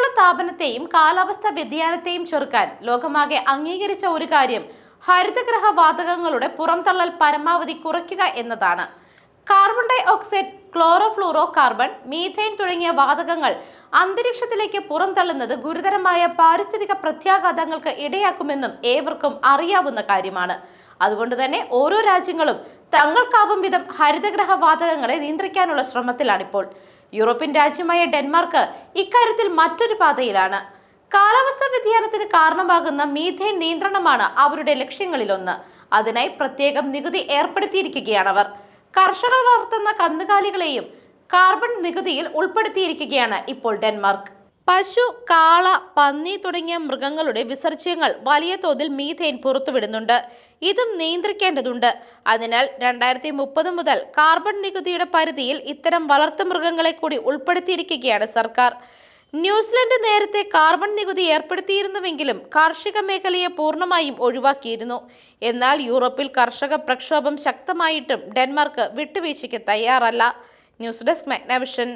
ആഗോളതാപനത്തെയും കാലാവസ്ഥാ വ്യതിയാനത്തെയും ചെറുക്കാൻ ലോകമാകെ അംഗീകരിച്ച ഒരു കാര്യം ഹരിതഗ്രഹ വാതകങ്ങളുടെ പുറംതള്ളൽ പരമാവധി കുറയ്ക്കുക എന്നതാണ്. Carbon dioxide chlorofluorocarbon methane തുടങ്ങിയ വാതകങ്ങൾ അന്തരീക്ഷത്തിലേക്ക് പുറംതള്ളുന്നത് ഗുരുതരമായ പാരിസ്ഥിതിക പ്രത്യാഘാതങ്ങൾക്ക് ഇടയാക്കുമെന്നും ഏവർക്കും അറിയാവുന്ന കാര്യമാണ്. അതുകൊണ്ട് തന്നെ ഓരോ രാജ്യങ്ങളും തങ്ങൾക്കാവും വിധം ഹരിതഗ്രഹ വാതകങ്ങളെ നിയന്ത്രിക്കാനുള്ള ശ്രമത്തിലാണിപ്പോൾ. യൂറോപ്യൻ രാജ്യമായ ഡെൻമാർക്ക് ഇക്കാര്യത്തിൽ മറ്റൊരു പാതയിലാണ്. കാലാവസ്ഥാ വ്യതിയാനത്തിന് കാരണമാകുന്ന മീഥേൻ നിയന്ത്രണമാണ് അവരുടെ ലക്ഷ്യങ്ങളിലൊന്ന്. അതിനായി പ്രത്യേകം നികുതി ഏർപ്പെടുത്തിയിരിക്കുകയാണവർ. കർഷകർ വളർത്തുന്ന കന്നുകാലികളെയും കാർബൺ നികുതിയിൽ ഉൾപ്പെടുത്തിയിരിക്കുകയാണ് ഇപ്പോൾ ഡെൻമാർക്ക്. പശു കാള പന്നി തുടങ്ങിയ മൃഗങ്ങളുടെ വിസർജ്യങ്ങൾ വലിയ തോതിൽ മീഥേൻ പുറത്തുവിടുന്നുണ്ട്. ഇതും നിയന്ത്രിക്കേണ്ടതുണ്ട്. അതിനാൽ രണ്ടായിരത്തി മുപ്പത് മുതൽ കാർബൺ നികുതിയുടെ പരിധിയിൽ ഇത്തരം വളർത്തു മൃഗങ്ങളെ കൂടി ഉൾപ്പെടുത്തിയിരിക്കുകയാണ് സർക്കാർ. ന്യൂസിലൻഡ് നേരത്തെ കാർബൺ നികുതി ഏർപ്പെടുത്തിയിരുന്നുവെങ്കിലും കാർഷിക മേഖലയെ പൂർണമായും ഒഴിവാക്കിയിരുന്നു. എന്നാൽ യൂറോപ്പിൽ കർഷക പ്രക്ഷോഭം ശക്തമായിട്ടും ഡെൻമാർക്ക് വിട്ടുവീഴ്ചയ്ക്ക് തയ്യാറല്ല. News desk Magna Vision.